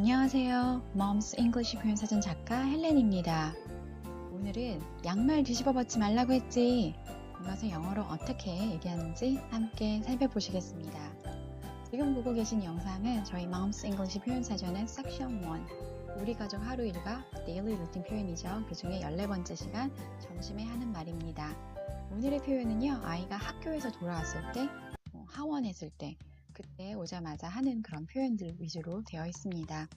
안녕하세요. Mom's English 표현 사전 작가 헬렌입니다. 오늘은 양말 뒤집어 벗지 말라고 했지. 이것을 영어로 어떻게 얘기하는지 함께 살펴보시겠습니다. 지금 보고 계신 영상은 저희 Mom's English 표현 사전의 섹션 1 우리 가족 하루 일과 데일리 루틴 표현이죠. 그 중에 14번째 시간 점심에 하는 말입니다. 오늘의 표현은요. 아이가 학교에서 돌아왔을 때, 뭐 하원했을 때, 그때 오자마자 하는 그런 표현들 위주로 되어 있습니다.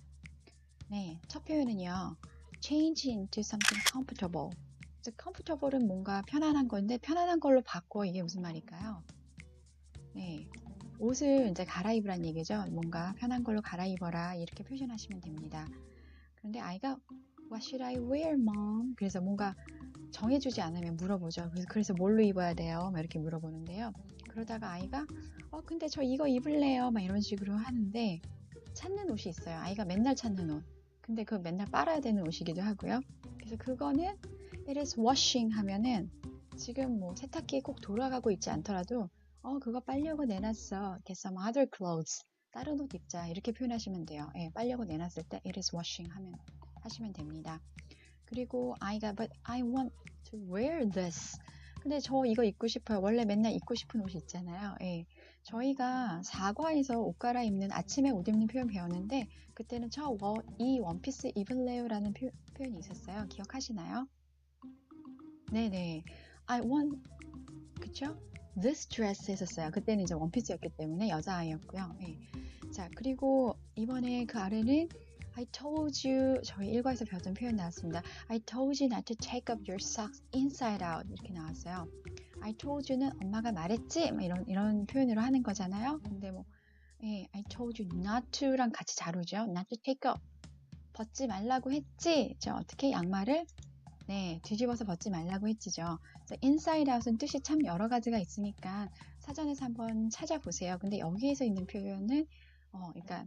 네, 첫 표현은요. change into something comfortable. 즉, comfortable은 뭔가 편안한 건데 편안한 걸로 바꿔 이게 무슨 말일까요? 네, 옷을 이제 갈아입으란 얘기죠. 뭔가 편한 걸로 갈아입어라 이렇게 표현하시면 됩니다. 그런데 아이가 What should I wear, mom? 그래서 뭔가 정해주지 않으면 물어보죠. 그래서, 그래서 뭘로 입어야 돼요? 막 이렇게 물어보는데요. 그러다가 아이가 어 근데 저 이거 입을래요? 막 이런 식으로 하는데 찾는 옷이 있어요. 아이가 맨날 찾는 옷. 근데 그 맨날 빨아야 되는 옷이기도 하고요. 그래서 그거는 it is washing 하면은 지금 뭐 세탁기에 꼭 돌아가고 있지 않더라도 어 그거 빨려고 내놨어. Get some other clothes. 다른 옷 입자. 이렇게 표현하시면 돼요. 예, 빨려고 내놨을 때 it is washing 하면 하시면 됩니다. 그리고 아이가 but I want to wear this 근데 저 이거 입고 싶어요. 원래 맨날 입고 싶은 옷이 있잖아요. 예. 저희가 사과에서 옷 갈아입는 아침에 옷 입는 표현 배웠는데 그때는 저 이 원피스 입을래요라는 표, 현이 있었어요. 기억하시나요? 네네. I want 그쵸? This dress 했었어요. 그때는 이제 원피스였기 때문에 여자아이였고요. 예. 자 그리고 이번에 그 아래는 I told you 저희 일과에서 배웠던 표현 나왔습니다. I told you not to take up your socks inside out 이렇게 나왔어요. I told you는 엄마가 말했지 뭐 이런 이런 표현으로 하는 거잖아요. 근데 뭐 예, I told you not to랑 같이 잘 오죠. not to take up 벗지 말라고 했지. 저 어떻게 양말을 네 뒤집어서 벗지 말라고 했지죠. inside out은 뜻이 참 여러 가지가 있으니까 사전에서 한번 찾아보세요. 근데 여기에서 있는 표현은 어, 그러니까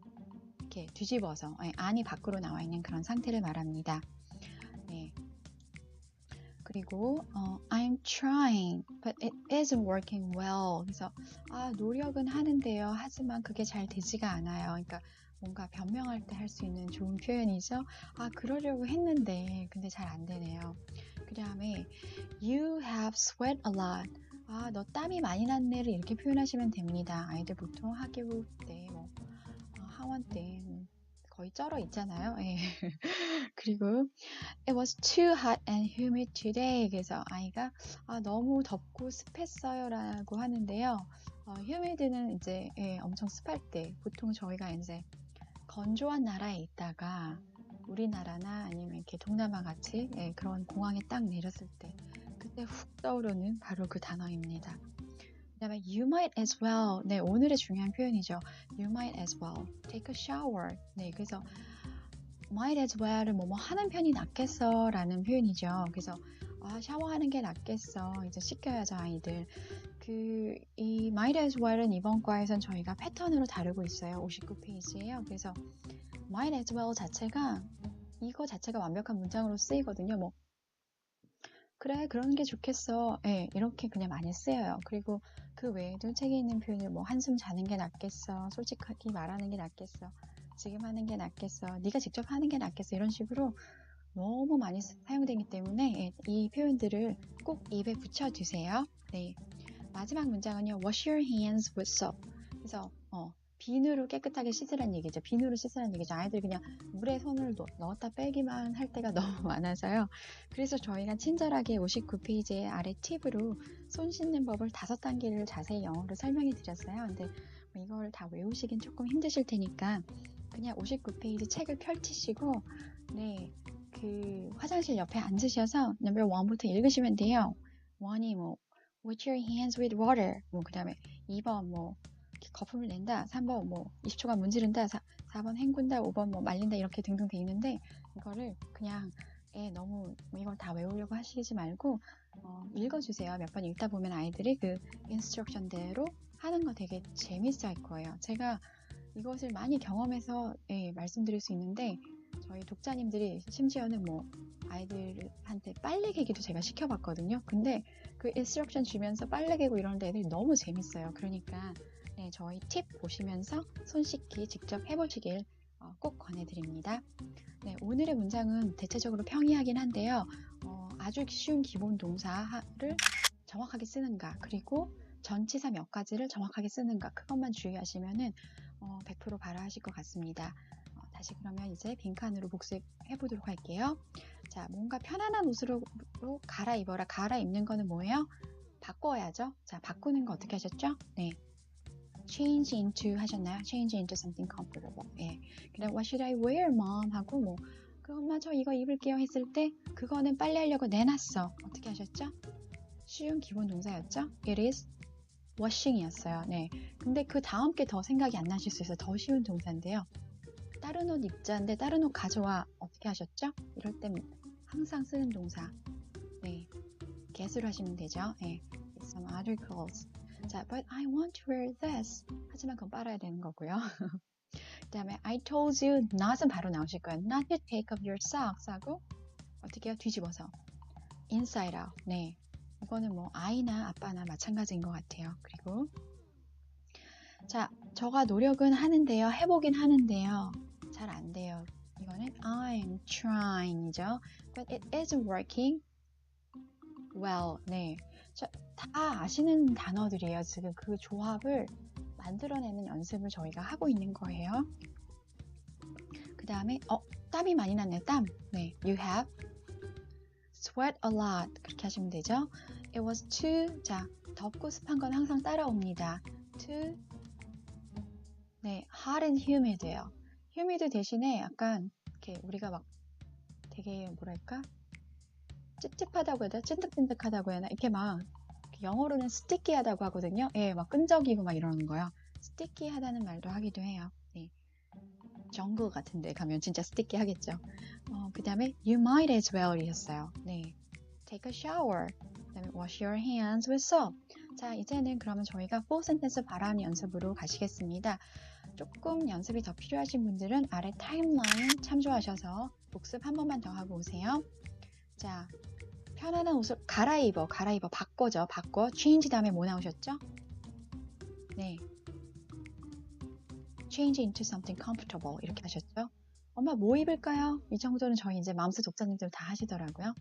이렇게 뒤집어서 예, 안이 밖으로 나와 있는 그런 상태를 말합니다. 네. 그리고 어, I'm trying, but it isn't working well. 그래서 아 노력은 하는데요. 하지만 그게 잘 되지가 않아요. 그러니까 뭔가 변명할 때 할 수 있는 좋은 표현이죠. 아 그러려고 했는데 근데 잘 안 되네요. 그 다음에 You have sweat a lot. 아 너 땀이 많이 났네를 이렇게 표현하시면 됩니다. 아이들 보통 학교 때뭐 하원 때 거의 쩔어 있잖아요. 예. 그리고 It was too hot and humid today. 그래서 아이가 아, 너무 덥고 습했어요 라고 하는데요. 어, humid는 이제 예, 엄청 습할 때 보통 저희가 이제 건조한 나라에 있다가 우리나라나 아니면 이렇게 동남아 같이 예, 그런 공항에 딱 내렸을 때 그때 훅 떠오르는 바로 그 단어입니다. 그 다음에 you might as well. 네, 오늘의 중요한 표현이죠. you might as well take a shower. 네, 그래서 might as well을 뭐뭐 하는 편이 낫겠어 라는 표현이죠. 그래서 아, 샤워하는 게 낫겠어. 이제 씻겨야죠, 아이들. 그, 이 might as well은 이번 과에선 저희가 패턴으로 다루고 있어요. 59페이지에요. 그래서 might as well 자체가 이거 자체가 완벽한 문장으로 쓰이거든요. 뭐, 그래, 그런 게 좋겠어. 예, 이렇게 그냥 많이 쓰여요. 그리고 그 외에도 책에 있는 표현을 뭐 한숨 자는 게 낫겠어, 솔직하게 말하는 게 낫겠어, 지금 하는 게 낫겠어, 네가 직접 하는 게 낫겠어 이런 식으로 너무 많이 사용되기 때문에 예, 이 표현들을 꼭 입에 붙여 두세요. 네. 마지막 문장은요. Wash your hands with soap. 그래서 어, 비누로 깨끗하게 씻으란 얘기죠. 비누로 씻으란 얘기죠. 아이들 그냥 물에 손을 넣었다 빼기만 할 때가 너무 많아서요. 그래서 저희가 친절하게 59페이지의 아래 팁으로 손 씻는 법을 다섯 단계를 자세히 영어로 설명해 드렸어요. 근데 뭐 이걸 다 외우시긴 조금 힘드실 테니까 그냥 59페이지 책을 펼치시고 네. 그 화장실 옆에 앉으셔서 넘버 1부터 읽으시면 돼요. 1이 뭐 wash your hands with water 뭐 그다음에 2번 뭐 거품을 낸다. 3번 뭐 20초간 문지른다. 4, 4번 헹군다. 5번 뭐 말린다. 이렇게 등등 돼 있는데 이거를 그냥 에 너무 이걸 다 외우려고 하시지 말고 어, 읽어주세요. 몇 번 읽다 보면 아이들이 그 인스트럭션대로 하는 거 되게 재밌어 할 거예요. 제가 이것을 많이 경험해서 예, 말씀드릴 수 있는데 저희 독자님들이 심지어는 뭐 아이들한테 빨래 개기도 제가 시켜봤거든요. 근데 그 인스트럭션 주면서 빨래 개고 이러는데 애들이 너무 재밌어요. 그러니까 네, 저희 팁 보시면서 손 씻기 직접 해보시길 어, 어, 꼭 권해드립니다. 네, 오늘의 문장은 대체적으로 평이하긴 한데요. 어, 아주 쉬운 기본 동사를 정확하게 쓰는가 그리고 전치사 몇 가지를 정확하게 쓰는가 그것만 주의하시면 은 어, 100% 발화하실 것 같습니다. 어, 다시 그러면 이제 빈칸으로 복습해 보도록 할게요. 자, 뭔가 편안한 옷으로 갈아입어라. 갈아입는 거는 뭐예요? 바꿔야죠. 자, 바꾸는 거 어떻게 하셨죠? 네. change into 하셨나요? change into something comfortable. 예. 그다음 what should I wear, mom? 하고 뭐그 엄마 저 이거 입을게요 했을 때 그거는 빨리 하려고 내놨어. 어떻게 하셨죠? 쉬운 기본 동사였죠? It is washing이었어요. 네. 근데 그 다음 게 더 생각이 안 나실 수 있어요. 더 쉬운 동사인데요. 다른 옷 입자인데 다른 옷 가져와 어떻게 하셨죠? 이럴 땐 항상 쓰는 동사. 네. get으로 하시면 되죠. 네. Some other clothes. 자, but I want to wear this. 하지만 그건 빨아야 되는 거고요. 그 다음에 I told you not은 바로 나오실 거예요. Not to take off your socks 하고 어떻게 해요? 뒤집어서 inside out. 네. 이거는 뭐 아이나 아빠나 마찬가지인 것 같아요. 그리고 자, 저가 노력은 하는데요. 해보긴 하는데요. 잘 안 돼요. 이거는 I'm trying이죠. But it isn't working well. 네. 자, 다 아시는 단어들이에요. 지금 그 조합을 만들어내는 연습을 저희가 하고 있는 거예요. 그 다음에 어 땀이 많이 났네 땀. 네, you have sweat a lot 그렇게 하시면 되죠. It was too 자 덥고 습한 건 항상 따라옵니다. too 네 hot and humid예요. Humid 대신에 약간 이렇게 우리가 막 되게 뭐랄까 찝찝하다고 해야 되나 찐득찐득하다고 해야 하나 이렇게 막 영어로는 스티키하다고 하거든요. 예, 막 끈적이고 막 이러는 거요. 스티키하다는 말도 하기도 해요. 네. 정글 같은 데 가면 진짜 스티키 하겠죠. 어, 그 다음에 you might as well 이었어요. 네. take a shower. 그 다음에 wash your hands with soap. 자, 이제는 그러면 저희가 4 sentence 발음 연습으로 가시겠습니다. 조금 연습이 더 필요하신 분들은 아래 타임라인 참조하셔서 복습 한 번만 더 하고 오세요. 자, 편안한 옷을 갈아입어, 갈아입어, 바꿔죠, 바꿔. change 다음에 뭐 나오셨죠? 네. change into something comfortable 이렇게 하셨죠? 엄마 뭐 입을까요? 이 정도는 저희 이제 맘스 독자님들 다 하시더라고요.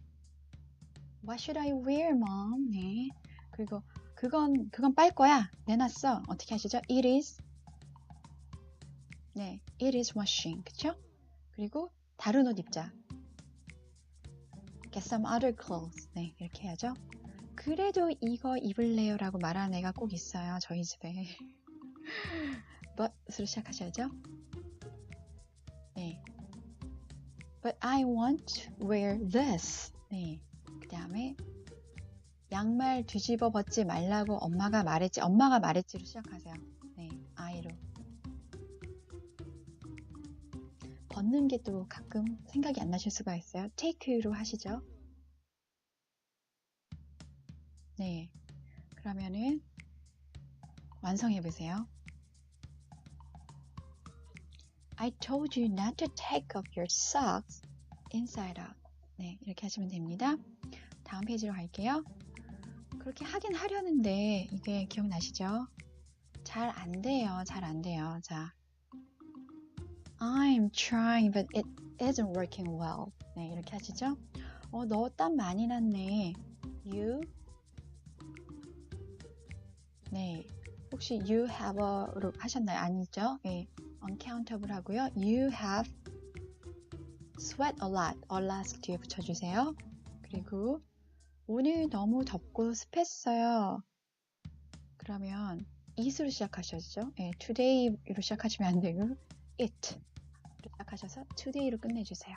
What should I wear, mom? 네. 그리고 그건 그건 빨 거야. 내놨어. 어떻게 하시죠? It is. 네, it is washing. 그쵸? 그리고 다른 옷 입자. get some other clothes. 네, 이렇게 해야죠. 그래도 이거 입을래요 라고 말하는 애가 꼭 있어요. 저희 집에. but으로 시작하셔야죠. 네. But I want to wear this. 네. 그 다음에 양말 뒤집어 벗지 말라고 엄마가 말했지. 엄마가 말했지로 시작하세요. 벗는 게 또 가끔 생각이 안 나실 수가 있어요. take로 하시죠. 네. 그러면은 완성해 보세요. I told you not to take off your socks inside out. 네, 이렇게 하시면 됩니다. 다음 페이지로 갈게요. 그렇게 하긴 하려는데 이게 기억나시죠? 잘 안 돼요. 잘 안 돼요. 자, I'm trying, but it isn't working well. 네, 이렇게 하시죠. 어, 너 땀 많이 났네. You. 네, 혹시 you have a로 하셨나요? 아니죠? 네, uncountable 하고요. You have sweat a lot. a lot 뒤에 붙여 주세요. 그리고 오늘 너무 덥고 습했어요. 그러면 it으로 시작하셔야죠. 네, today로 시작하시면 안 되고 it 시작하셔서 today로 끝내주세요.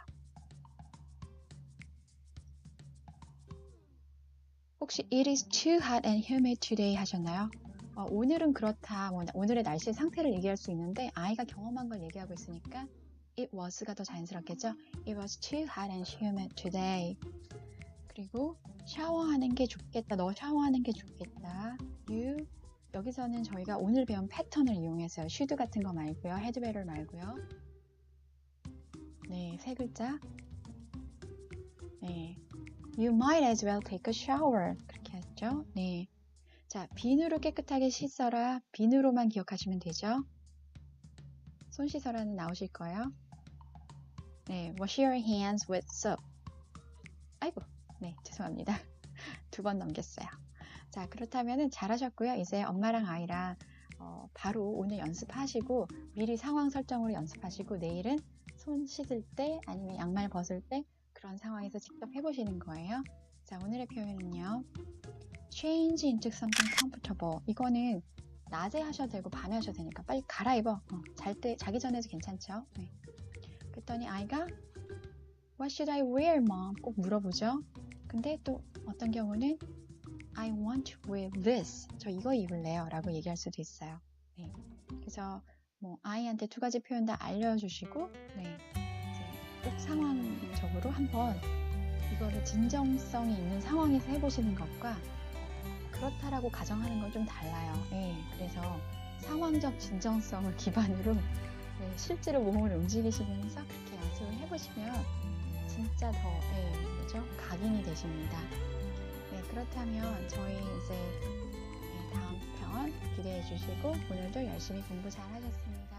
혹시 it is too hot and humid today 하셨나요? 어, 오늘은 그렇다. 뭐, 오늘의 날씨 상태를 얘기할 수 있는데 아이가 경험한 걸 얘기하고 있으니까 it was가 더 자연스럽겠죠? It was too hot and humid today. 그리고 샤워하는 게 좋겠다. 너 샤워하는 게 좋겠다. You 여기서는 저희가 오늘 배운 패턴을 이용해서요. should 같은 거 말고요. better 말고요. 네, 세 글자. 네. You might as well take a shower. 그렇게 했죠. 네. 자, 비누로 깨끗하게 씻어라. 비누로만 기억하시면 되죠. 손 씻어라는 나오실 거예요. 네, wash your hands with soap. 아이고, 네, 죄송합니다. 두 번 넘겼어요. 자, 그렇다면은 잘하셨고요. 이제 엄마랑 아이랑 어, 바로 오늘 연습하시고 미리 상황 설정으로 연습하시고 내일은 손 씻을 때 아니면 양말 벗을 때 그런 상황에서 직접 해보시는 거예요. 자, 오늘의 표현은요. change into something comfortable. 이거는 낮에 하셔도 되고 밤에 하셔도 되니까 빨리 갈아입어. 어, 잘 때, 자기 전에도 괜찮죠? 네. 그랬더니 아이가 What should I wear, mom? 꼭 물어보죠. 근데 또 어떤 경우는 I want to wear this. 저 이거 입을래요. 라고 얘기할 수도 있어요. 네. 그래서 뭐 아이한테 두 가지 표현 다 알려주시고 네. 이제 꼭 상황적으로 한번 이거를 진정성이 있는 상황에서 해보시는 것과 그렇다라고 가정하는 건 좀 달라요. 네. 그래서 상황적 진정성을 기반으로 네, 실제로 몸을 움직이시면서 그렇게 연습을 해보시면 진짜 더 네, 뭐죠? 각인이 되십니다. 네, 그렇다면 저희 이제 네, 다음 편 기대해 주시고 오늘도 열심히 공부 잘 하셨습니다.